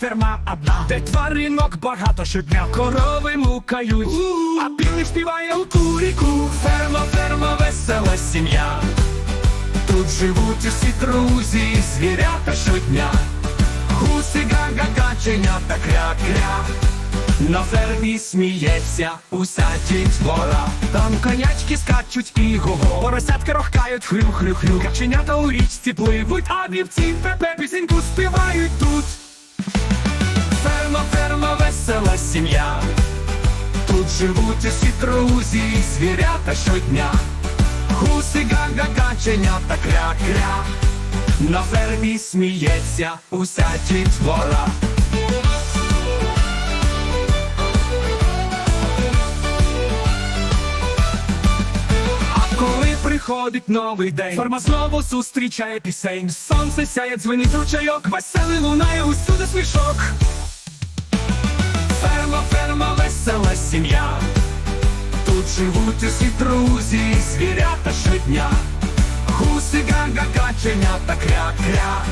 ферма одна, де тваринок багато щодня, корови мукають, а білий співає у куріку. Ферма, ферма, весела сім'я. Тут живуть усі друзі, звірята щодня. Гуси, гага, каченята, кря-кря. На фермі сміється уся дітвора Там конячки скачуть і го Поросятки рохкають хрю-хрю-хрю Каченята у річці пливуть, а вівці пепе пісеньку співають тут сім'я Тут живуть усі друзі, звірята щодня Гуси, гага, каченята, кря-кря На фермі сміється уся дітвора А коли приходить новий день, форма знову зустрічає пісень. Сонце сяє, дзвенить ручайок, веселий лунає усюди смішок. Сім'я. Тут живуть усі друзі, звірята щодня. Гуси, ганга каченята, кря-кря.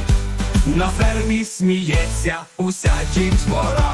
На фермі сміється уся дітвора.